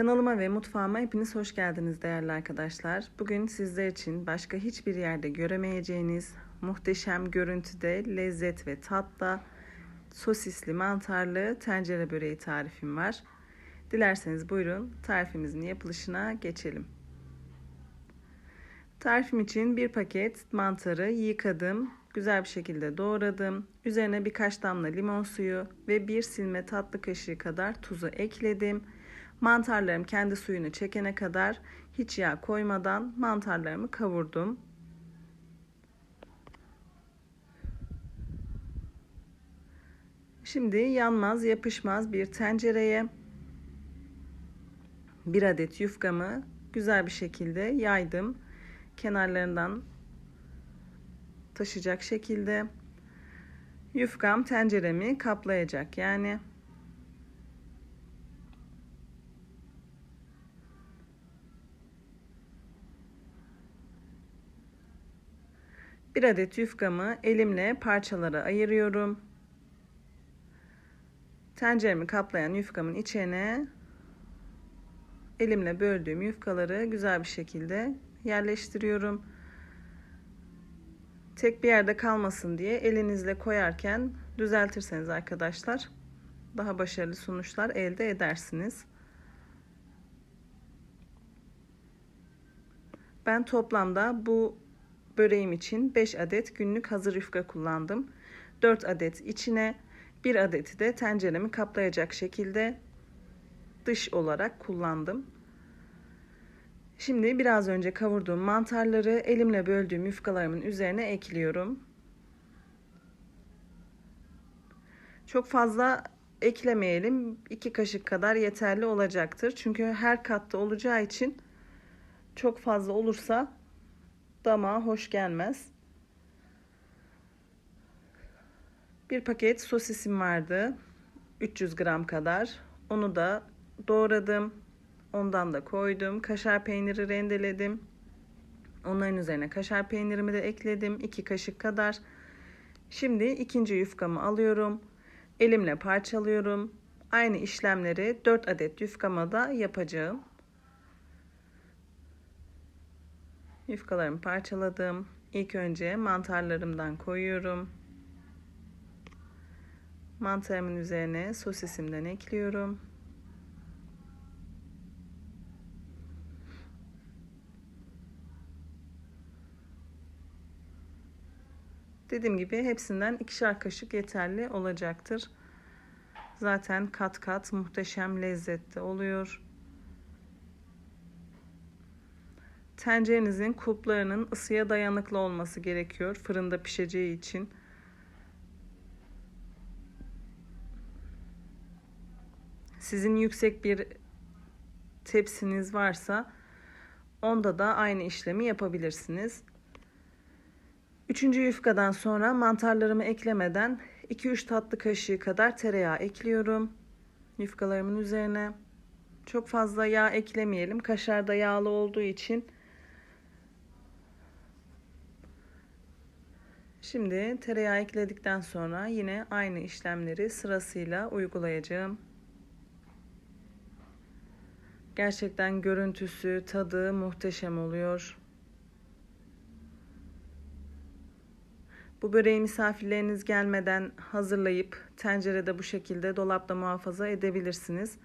Kanalıma ve mutfağıma hepiniz hoş geldiniz değerli arkadaşlar. Bugün sizler için başka hiçbir yerde göremeyeceğiniz muhteşem görüntüde lezzet ve tatla sosisli mantarlı tencere böreği tarifim var. Dilerseniz buyurun tarifimizin yapılışına geçelim. Tarifim için bir paket mantarı yıkadım, güzel bir şekilde doğradım. Üzerine birkaç damla limon suyu ve bir silme tatlı kaşığı kadar tuzu ekledim. Mantarlarım kendi suyunu çekene kadar hiç yağ koymadan mantarlarımı kavurdum. Şimdi yanmaz yapışmaz bir tencereye bir adet yufkamı güzel bir şekilde yaydım. Kenarlarından taşıyacak şekilde yufkam tenceremi kaplayacak. Yani Bir adet yufkamı elimle parçalara ayırıyorum. Tenceremi kaplayan yufkamın içine elimle böldüğüm yufkaları güzel bir şekilde yerleştiriyorum. Tek bir yerde kalmasın diye elinizle koyarken düzeltirseniz arkadaşlar daha başarılı sonuçlar elde edersiniz. Ben toplamda bu böreğim için 5 adet günlük hazır yufka kullandım. 4 adet içine, 1 adeti de tenceremi kaplayacak şekilde dış olarak kullandım. Şimdi biraz önce kavurduğum mantarları elimle böldüğüm yufkalarımın üzerine ekliyorum. Çok fazla eklemeyelim. 2 kaşık kadar yeterli olacaktır. Çünkü her katta olacağı için çok fazla olursa damağa hoş gelmez. Bir paket sosisim vardı. 300 gram kadar. Onu da doğradım. Ondan da koydum. Kaşar peyniri rendeledim. Onların üzerine kaşar peynirimi de ekledim. 2 kaşık kadar. Şimdi ikinci yufkamı alıyorum. Elimle parçalıyorum. Aynı işlemleri 4 adet yufkama da yapacağım. Yufkalarımı parçaladım. İlk önce mantarlarımdan koyuyorum. Mantarımın üzerine sosisimden ekliyorum. Dediğim gibi hepsinden ikişer kaşık yeterli olacaktır. Zaten kat kat muhteşem lezzette oluyor. Tencerenizin kulplarının ısıya dayanıklı olması gerekiyor fırında pişeceği için. Sizin yüksek bir tepsiniz varsa onda da aynı işlemi yapabilirsiniz. Üçüncü yufkadan sonra mantarlarımı eklemeden 2-3 tatlı kaşığı kadar tereyağı ekliyorum yufkalarımın üzerine. Çok fazla yağ eklemeyelim. Kaşar da yağlı olduğu için Şimdi tereyağı ekledikten sonra yine aynı işlemleri sırasıyla uygulayacağım. Gerçekten görüntüsü, tadı muhteşem oluyor. Bu böreği misafirleriniz gelmeden hazırlayıp tencerede bu şekilde dolapta muhafaza edebilirsiniz.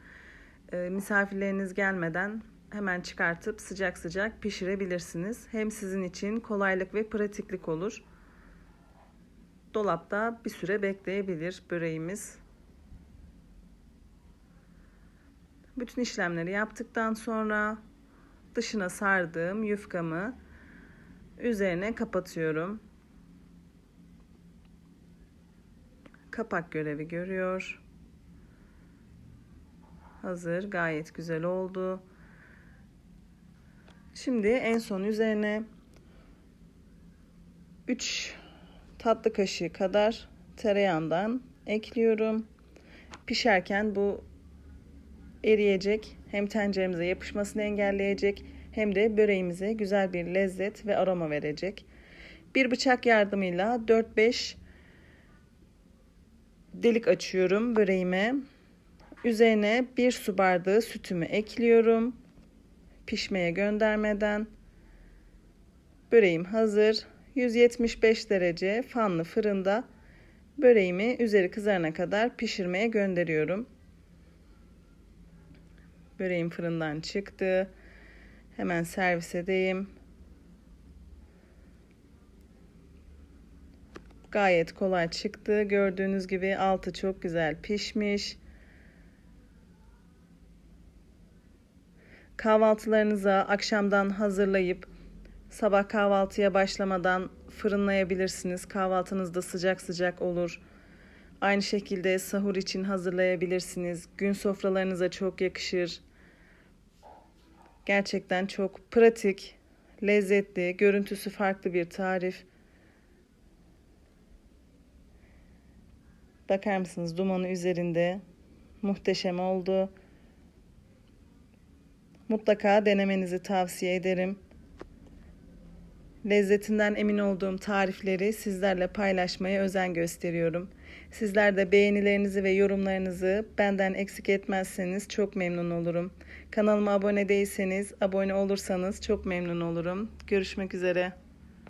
E, misafirleriniz gelmeden hemen çıkartıp sıcak sıcak pişirebilirsiniz. Hem sizin için kolaylık ve pratiklik olur dolapta bir süre bekleyebilir böreğimiz. Bütün işlemleri yaptıktan sonra dışına sardığım yufkamı üzerine kapatıyorum. Kapak görevi görüyor. Hazır, gayet güzel oldu. Şimdi en son üzerine 3 tatlı kaşığı kadar tereyağından ekliyorum. Pişerken bu eriyecek. Hem tenceremize yapışmasını engelleyecek hem de böreğimize güzel bir lezzet ve aroma verecek. Bir bıçak yardımıyla 4-5 delik açıyorum böreğime. Üzerine bir su bardağı sütümü ekliyorum. Pişmeye göndermeden. Böreğim hazır. 175 derece fanlı fırında böreğimi üzeri kızarana kadar pişirmeye gönderiyorum. Böreğim fırından çıktı. Hemen servis edeyim. Gayet kolay çıktı. Gördüğünüz gibi altı çok güzel pişmiş. Kahvaltılarınıza akşamdan hazırlayıp sabah kahvaltıya başlamadan fırınlayabilirsiniz. Kahvaltınız da sıcak sıcak olur. Aynı şekilde sahur için hazırlayabilirsiniz. Gün sofralarınıza çok yakışır. Gerçekten çok pratik, lezzetli, görüntüsü farklı bir tarif. Bakar mısınız dumanı üzerinde? Muhteşem oldu. Mutlaka denemenizi tavsiye ederim. Lezzetinden emin olduğum tarifleri sizlerle paylaşmaya özen gösteriyorum. Sizler de beğenilerinizi ve yorumlarınızı benden eksik etmezseniz çok memnun olurum. Kanalıma abone değilseniz abone olursanız çok memnun olurum. Görüşmek üzere.